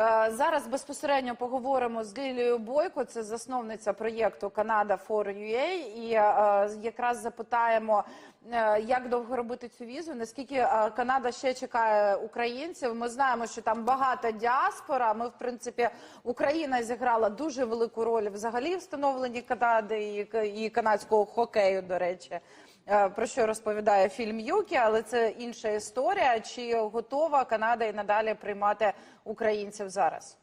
Е, Зараз безпосередньо поговоримо з Лілією Бойко, це засновниця проєкту Канада for UA, і е, якраз запитаємо, е, як довго робити цю візу, наскільки Канада ще чекає українців. Ми знаємо, що там багата діаспора. Ми, в принципі, Україна зіграла дуже велику роль взагалі встановленні Канади і канадського хокею, до речі. Е, Про що розповідає фільм Юкі, але це інша історія. Чи готова Канада і надалі приймати українців зараз?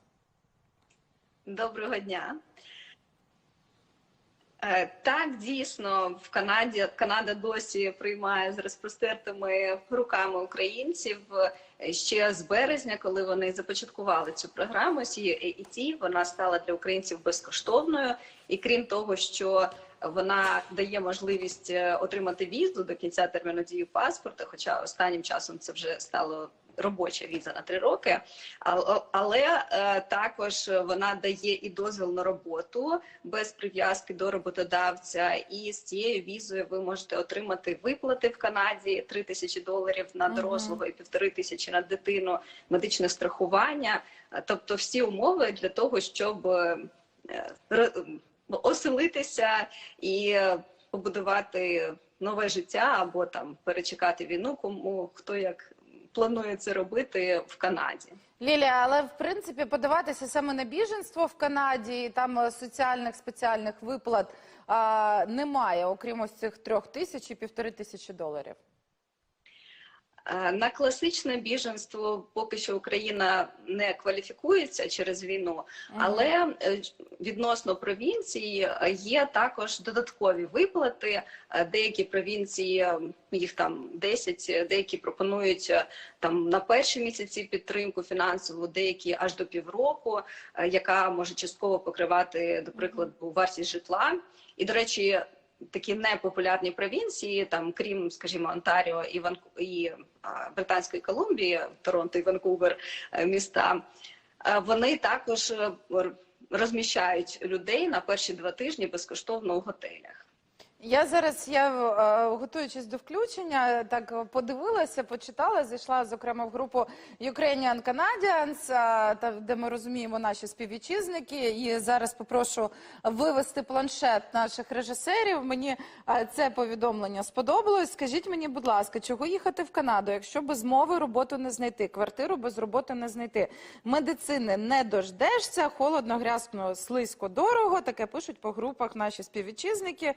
Доброго дня. Е, Так, дійсно, в Канаді Канада досі приймає з розпростертими руками українців Е, ще з березня, коли вони започаткували цю програму. CAET, вона стала для українців безкоштовною, і крім того, що вона дає можливість е, отримати візу до кінця терміну дії паспорта. Хоча останнім часом це вже стало робоча віза на три роки, але, але також вона дає і дозвіл на роботу без прив'язки до роботодавця. І з цією візою ви можете отримати виплати в Канаді 3 тисячі доларів на дорослого і півтори тисячі на дитину, медичне страхування, Е, тобто всі умови для того, щоб е, оселитися і побудувати нове життя або там перечекати війну, кому хто як планує це робити в Канаді. Лілія, але в принципі подаватися саме на біженство в Канаді там е, соціальних спеціальних виплат а, немає, окрім ось цих трьох тисяч і півтори тисячі доларів. Е, На класичне біженство поки що Україна не кваліфікується через війну, але е, відносно провінції е, є також додаткові виплати. Деякі провінції їх там 10, деякі пропонують там на перші місяці підтримку фінансову, деякі аж до півроку, яка може частково покривати, до прикладу, вартість житла. І до речі, такі непопулярні провінції, там крім, скажімо, Онтаріо і Ван і Британської Колумбії, Торонто і Ванкувер е, міста, е, вони також е, розміщають людей на перші два тижні безкоштовно у готелях. Я зараз, я е, готуючись до включення, так подивилася, почитала, зайшла зокрема в групу Ukrainian Canadians, е, та де ми розуміємо наші співвітчизники. І зараз попрошу вивести планшет наших режисерів. Мені е, це повідомлення сподобалось. Скажіть мені, будь ласка, чого їхати в Канаду, якщо без мови роботу не знайти, квартиру без роботи не знайти, медицини не дождешся, холодно, грязно, слизько, дорого. Таке пишуть по групах наші співвітчизники.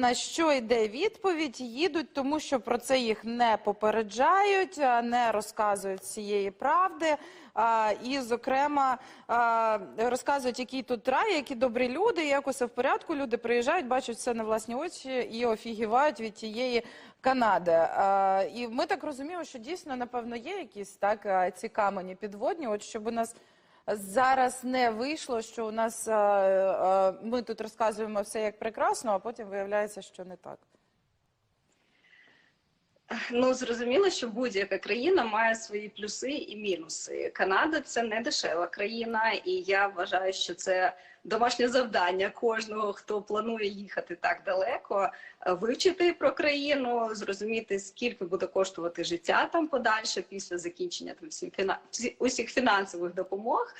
На що йде відповідь? Їдуть, тому що про це їх не попереджають, не розказують цієї правди. А, І, зокрема, а, розказують, який тут рай, які добрі люди, як усе в порядку. Люди приїжджають, бачать все на власні очі і офігівають від тієї Канади. І ми так розуміємо, що дійсно, напевно, є якісь так ці камені підводні, от щоб у нас. Зараз не вийшло, що у нас е, е, ми тут розказуємо все як прекрасно, а потім виявляється, що не так. Ну зрозуміло, що будь-яка країна має свої плюси і мінуси. Канада це не дешева країна, і я вважаю, що це домашнє завдання кожного, хто планує їхати так далеко, е, вивчити про країну, зрозуміти скільки буде коштувати життя там подальше після закінчення там всіх усіх фінансових допомог.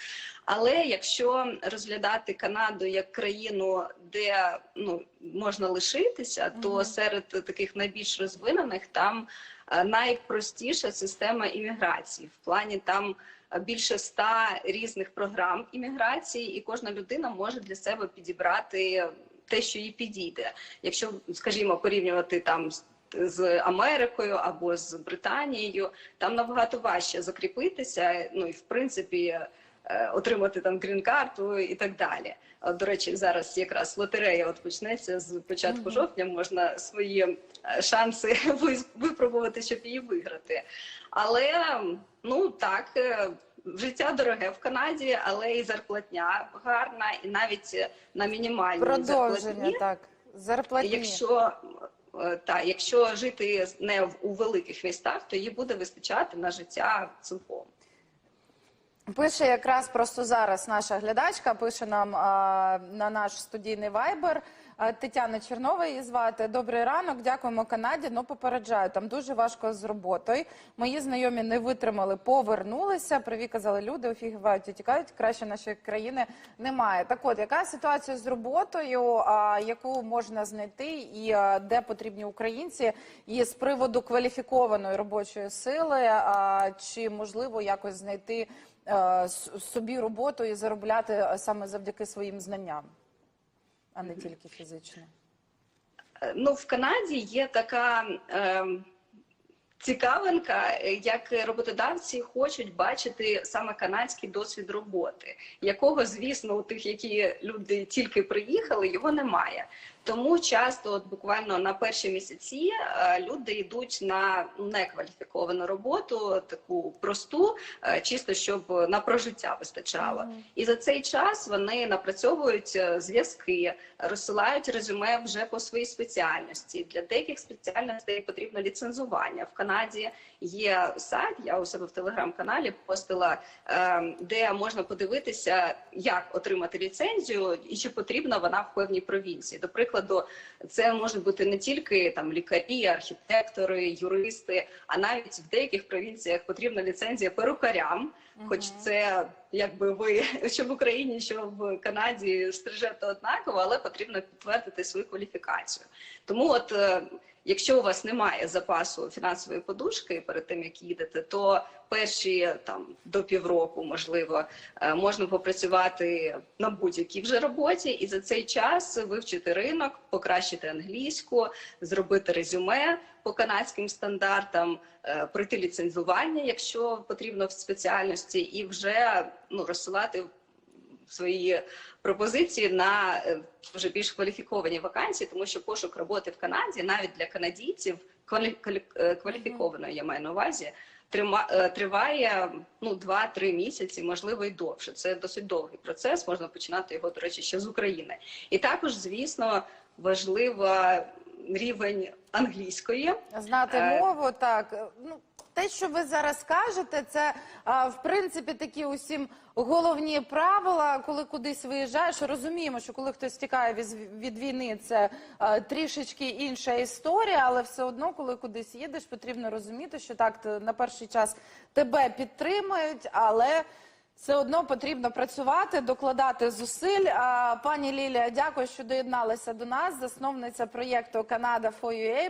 Але якщо розглядати Канаду як країну, де ну можна лишитися, то Мгм. серед таких найбільш розвинених там е, найпростіша система імміграції. В плані там більше ста різних програм імміграції, і кожна людина може для себе підібрати те, що їй підійде. Якщо, скажімо, порівнювати там з- Америкою або з Британією, там набагато важче закріпитися. Ну і в принципі отримати там грін-карту і так далі. До речі, зараз якраз лотерея от почнеться з початку Мгм. жовтня. Можна свої е, шанси випробувати, щоб її виграти. Але ну так, е, життя дороге в Канаді, але і зарплатня гарна, і навіть е, на мінімальній Продовження зарплатні. так. Зарплатні. Якщо е, та, якщо жити не в у великих містах, то їй буде вистачати на життя цілком. Пише якраз просто зараз наша глядачка, пише нам а, на наш студійний вайбер. Тетяна Чернова її звати. Добрий ранок, дякуємо Канаді. Ну попереджаю, там дуже важко з роботою. Мої знайомі не витримали, повернулися. Приві казали, люди офігівають і тікають. Краще нашої країни немає. Так от, яка ситуація з роботою, а, яку можна знайти, і а, де потрібні українці, і з приводу кваліфікованої робочої сили, а, чи можливо якось знайти собі роботу і заробляти е, саме завдяки своїм знанням, а не тільки фізично. Е, Ну, в Канаді є така е, цікавинка, е, як роботодавці хочуть бачити саме канадський досвід роботи, якого, звісно, у тих, які люди тільки приїхали, його немає. Тому часто, от буквально на перші місяці, е, люди йдуть на некваліфіковану роботу, таку просту, е, чисто щоб на прожиття вистачало. І за цей час вони напрацьовують е, зв'язки, розсилають резюме вже по своїй спеціальності. Для деяких спеціальностей потрібно ліцензування. В Канаді є сайт, я у себе в телеграм-каналі постила, де можна подивитися, як отримати ліцензію і чи потрібна вона в певній провінції. До прикладу, це можуть бути не тільки там лікарі, архітектори, юристи, а навіть в деяких провінціях потрібна ліцензія перукарям. Хоч це якби ви що в Україні, що в Канаді стрижете однаково, але потрібно підтвердити свою кваліфікацію. Тому, от е, якщо у вас немає запасу фінансової подушки перед тим як їдете, то перші там до півроку, можливо, е, можна попрацювати на будь-якій вже роботі, і за цей час вивчити ринок, покращити англійську, зробити резюме по канадським стандартам, е, пройти ліцензування, якщо потрібно в спеціальності, і вже ну розсилати свої пропозиції на е, вже більш кваліфіковані вакансії, тому що пошук роботи в Канаді навіть для канадійців е, кваліфікованої, я маю на увазі. е, Триває ну 2-3 місяці, можливо, і довше. Це досить довгий процес. Можна починати його, до речі, ще з України. І також, звісно, важливо рівень англійської. Знати мову, так. Ну, те, що ви зараз кажете, це в принципі такі усім головні правила, коли кудись виїжджаєш. Розуміємо, що коли хтось тікає від, від війни, це трішечки інша історія, але все одно, коли кудись їдеш, потрібно розуміти, що так на перший час тебе підтримують, але. Все одно потрібно працювати, докладати зусиль. А, Пані Лілія, дякую, що доєдналися до нас. Засновниця проєкту Канада for UA.